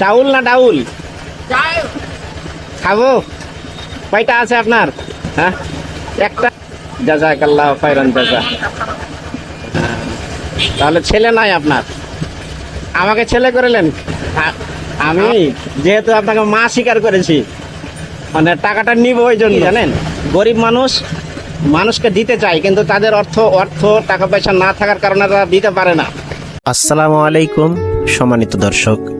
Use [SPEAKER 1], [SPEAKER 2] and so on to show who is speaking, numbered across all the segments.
[SPEAKER 1] চাউল না ডাউল? খাব। কয়টা আছে আপনার? হ্যাঁ? একটা। জাজাকাল্লাহ খায়রান জাজা। তাহলে ছেলে নাই আপনার। আমাকে ছেলে করেলেন? আমি যেহেতু আপনাকে মা স্বীকার করেছি মানে টাকাটা নিব ওই জন্য। জানেন? গরিব মানুষ মানুষকে দিতে চায় কিন্তু তাদের অর্থ অর্থ টাকা পয়সা না থাকার কারণে তারা দিতে পারে না।
[SPEAKER 2] আসসালামু আলাইকুম সম্মানিত দর্শক।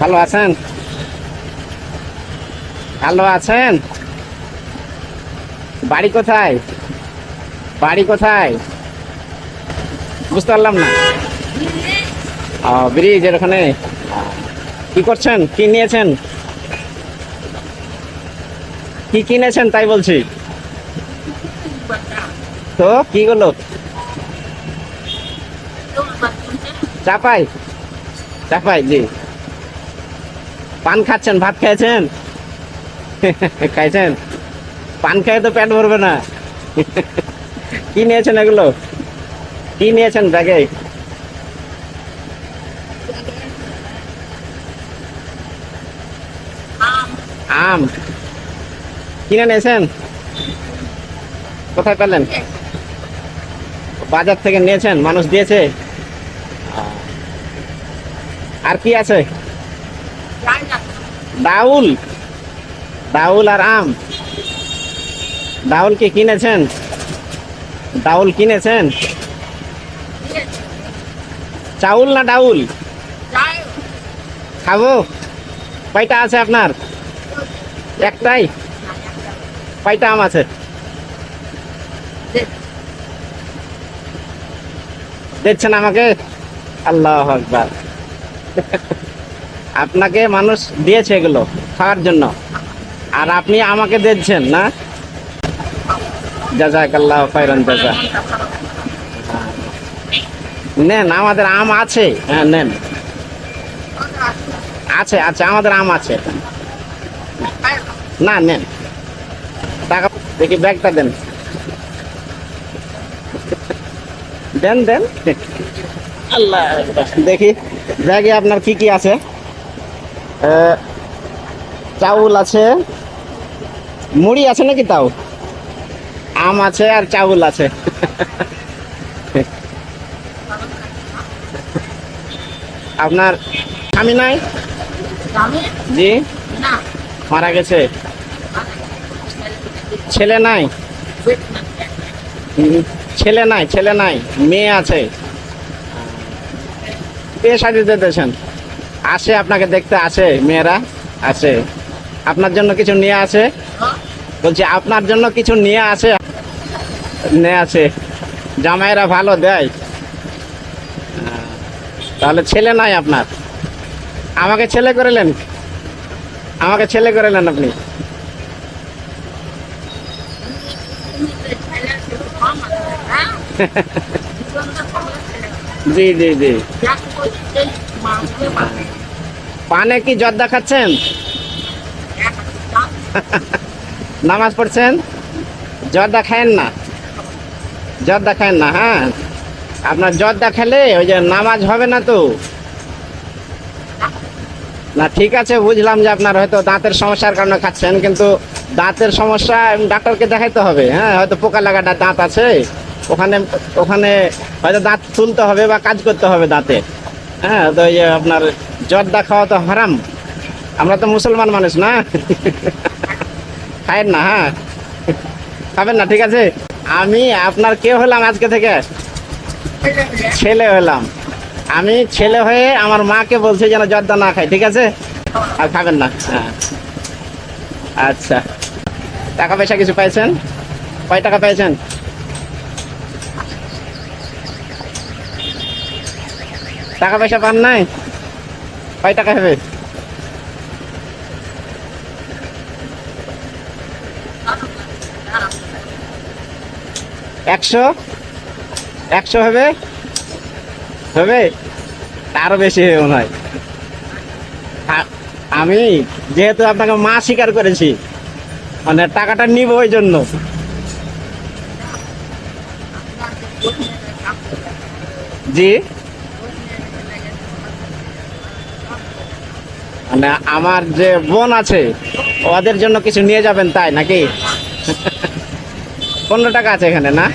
[SPEAKER 1] ভালো আছেন? ভালো আছেন? বাড়ি কোথায়? বাড়ি কোথায়? বুঝতে পারলাম না। ব্রিজের ওখানে। কি করছেন? কি নিয়েছেন? কি কিনেছেন তাই বলছি? তো কি গুলো চাপাই চাপাই জি। পান খাচ্ছেন, ভাত খাইছেন? খাইছেন? পান খেয়ে তো পেট ভরবে না। কি নিয়েছেন এগুলো? কি নিয়েছেন ব্যাগে? আম। কিনে নিয়েছেন? কোথায় পেলেন? বাজার থেকে নিয়েছেন? মানুষ দিয়েছে? আর কি আছে? ডাউল ডাউল আর আম। ডাউল কি কিনেছেন? ডাউল কিনেছেন? চাউল না ডাউল? খাব। কয়টা আছে আপনার? একটাই? কয়টা আম আছে? দেখছেন আমাকে? আল্লাহ আকবার। আপনাকে মানুষ দিয়েছে এগুলো খাওয়ার জন্য। আর আপনি আমাকে দিচ্ছেন, না? জাজা। নেন, আমাদের আম আছে। হ্যাঁ নেন। আছে আছে, আমাদের আম আছে। না, নেন। টাকা, দেখি ব্যাগটা দেন। দেন দেন। আল্লাহ, দেখি ব্যাগে আপনার কি কি আছে? চাউল আছে। মুড়ি আছে নাকি তাও? আম আছে আর চাউল আছে। আপনার স্বামী নাই? জি। মারা গেছে? ছেলে নাই? ছেলে নাই ছেলে নাই মেয়ে আছে। বিয়ে শাদি দিতেছেন? আসে, আপনাকে দেখতে আসে, মেয়েরা, আসে। আপনার জন্য কিছু নিয়ে আসে। বলছি, আপনার জন্য কিছু নিয়ে আসে। নিয়ে আসে। জামাইরা ভালো দেয়। তাহলে ছেলে নাই আপনার। আমাকে ছেলে করেলেন? আমাকে ছেলে করেলেন আপনি? জি জি জি। পানে কি জর্দা খাচ্ছেন? নামাজ পড়ছেন? জর্দা খায়েন না। জর্দা খায়েন না হ্যাঁ? আপনার জর্দা খেলে ওই যে নামাজ হবে না তো। না, ঠিক আছে, বুঝলাম যে আপনার হয়তো দাঁতের সমস্যার কারণে খাচ্ছেন, কিন্তু দাঁতের সমস্যা ডাক্তারকে দেখাইতে হবে হ্যাঁ? হয়তো পোকা লাগাটা দাঁত আছে, ওখানে ওখানে হয়তো দাঁত তুলতে হবে বা কাজ করতে হবে দাঁতে। হ্যাঁ তো এই যে আপনার জর্দা খাওয়া তো হারাম। আমরা তো মুসলমান মানুষ না? খায়েন না হ্যাঁ। খাবেন না, ঠিক আছে? আমি, আপনার কে হলাম আজকে থেকে? ছেলে হলাম। আমি ছেলে হয়ে আমার মাকে বলছি যেন জর্দা না খাই ঠিক আছে? আর খাবেন না হ্যাঁ। আচ্ছা। টাকা পয়সা কিছু পাইছেন? কয় টাকা পেয়েছেন টাকা পয়সা পান নাই? কয় টাকা হবে? একশো? একশো হবে? হবে? আরও বেশি হবে মনে হয়। আমি যেহেতু আপনাকে মা স্বীকার করেছি মানে টাকাটা নিব ওই জন্য। জি? মানে আমার যে বোন আছে, ওদের জন্য কিছু নিয়ে যাবেন তাই নাকি? পনেরো টাকা আছে এখানে, না?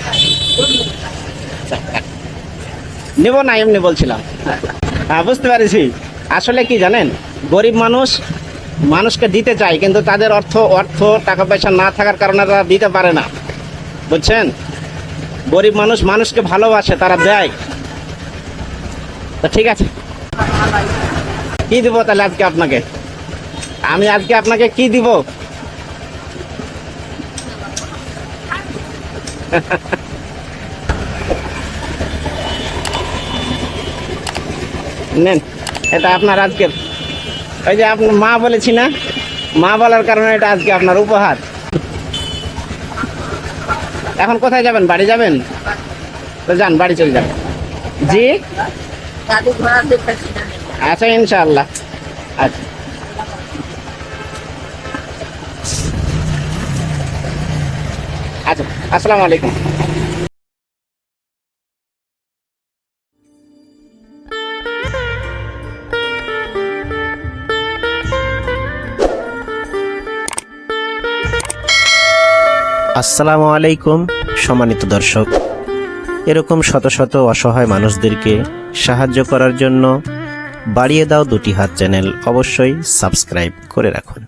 [SPEAKER 1] নিব না, এমনি বলছিলাম। হ্যাঁ বুঝতে পারছি। আসলে কি জানেন, গরিব মানুষ মানুষকে দিতে চায়, কিন্তু তাদের অর্থ অর্থ, টাকা পয়সা না থাকার কারণে তারা দিতে পারে না। বুঝছেন? গরিব মানুষ মানুষকে ভালোবাসে, তারা দেয়। তো ঠিক আছে। কি দিব তাহলে আজকে আপনাকে? আমি আজকে আপনাকে কি দিব? নেন, এটা আপনার আজকের। ওই যে আপনার মা বলেছি না, মা বলার কারণে এটা আজকে আপনার উপহার। এখন কোথায় যাবেন? বাড়ি যাবেন? তো যান, বাড়ি চলে যান। জি? আচ্ছা ইনশাআল্লাহ। আচ্ছা। আচ্ছা আসসালামু আলাইকুম।
[SPEAKER 2] আসসালামু আলাইকুম, সম্মানিত দর্শক। এরকম শত শত অসহায় মানুষদেরকে সাহায্য করার জন্য বাড়িয়ে দাও দুটি হাত চ্যানেল অবশ্যই সাবস্ক্রাইব করে রাখুন।